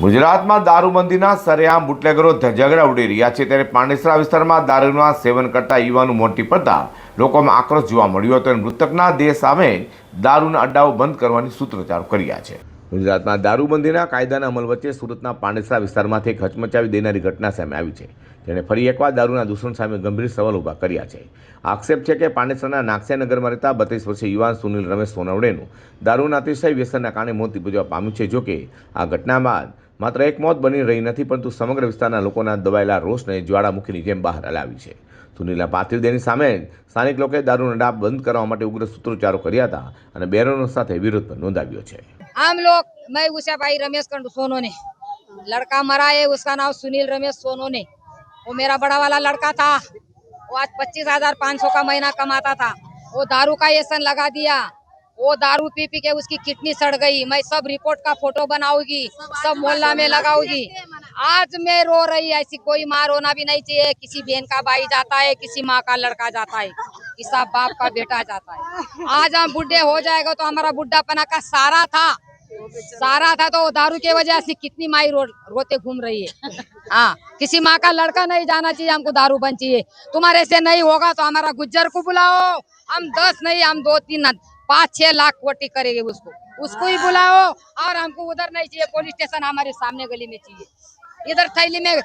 ગુજરાતમાં દારૂબંધીના સરેઆમ બુટલેગરો ઝઘડા ઉડી રહ્યા છે. ત્યારે પાંડેસરા વિસ્તારમાં દારૂના સેવન કરતા યુવાનો મોટી પડતા લોકોમાં આક્રોશ જોવા મળ્યો હતો અને મૃતકના દેહ સામે દારૂના અડ્ડાઓ બંધ કરવાની સૂત્રોચ્ચારો કર્યા છે. ગુજરાતમાં દારૂબંધીના કાયદાના અમલ વચ્ચે સુરતના પાંડેસરા વિસ્તારમાંથી એક હચમચાવી દેનારી ઘટના સામે આવી છે. જેણે ફરી એકવાર દારૂના દૂષણ સામે ગંભીર સવાલ ઊભા કર્યા છે. આક્ષેપ છે કે પાંડેસરાના નાગસિયાનગરમાં રહેતા બત્રીસ વર્ષીય યુવાન સુનિલ રમેશ સોનવડેનું દારૂના અતિશય વ્યસનના કારણે મોત નિપજવા પામ્યું છે. જોકે આ ઘટના બાદ માત્ર એક મોત બની રહી નથી પરંતુ સમગ્ર વિસ્તારના લોકોના દબાયેલા રોષને જ્વાળામુખીની જેમ બહાર હલાવી છે સુનિલના પાર્થિવ દેહની સામે જ સ્થાનિક લોકોએ દારૂનો ડાબ બંધ કરવા માટે ઉગ્ર સૂત્રોચ્ચારો કર્યા હતા અને બેરોનો સાથે વિરોધ પણ નોંધાવ્યો છે हम लोग मैं उषा भाई रमेश कंडू सोनो ने लड़का मरा है उसका नाम सुनील रमेश सोनो ने वो मेरा बड़ा वाला लड़का था वो आज पच्चीस हजार पाँच सौ का महीना कमाता था वो दारू का एसन लगा दिया वो दारू पी पी के उसकी किडनी सड़ गई। मैं सब रिपोर्ट का फ़ोटो बनाऊँगी सब मोहल्ला में लगाऊँगी। आज मैं रो रही ऐसी कोई मार होना भी नहीं चाहिए। किसी बहन का भाई जाता है किसी माँ का लड़का जाता है। किसा बाप का बेटा जाता है। आज हम बुढ़े हो जाएगा तो हमारा बुढ़ापना का सारा था। सारा था तो दारू की वजह से कितनी माई रो, रोते घूम रही है। हाँ किसी माँ का लड़का नहीं जाना चाहिए हमको दारू बन चाहिए। तुम्हारे से नहीं होगा तो हमारा गुज्जर को बुलाओ। हम दस नहीं हम दो तीन पाँच छह लाख कोटी करेंगे उसको उसको ही बुलाओ और हमको उधर नहीं चाहिए पुलिस स्टेशन हमारे सामने गली में चाहिए इधर थैली में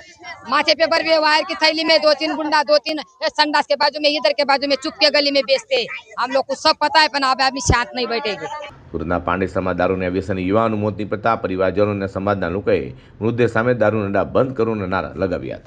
माथे पे भर वायर की थैली में दो तीन गुंडा दो तीन ए, संडास के बाजू में इधर के बाजू में चुप के गली में बेचते हैं। हम लोग को सब पता है पर अब आदमी शांत नहीं बैठेंगे સુરતના પાંડેસરામાં દારૂના વ્યસની યુવાનું મોત નીપજતા પરિવારજનો અને સમાજના લોકોએ મૃતદેહ સામે દારૂના અડ્ડા બંધ કરવાના નારા લગાવ્યા હતા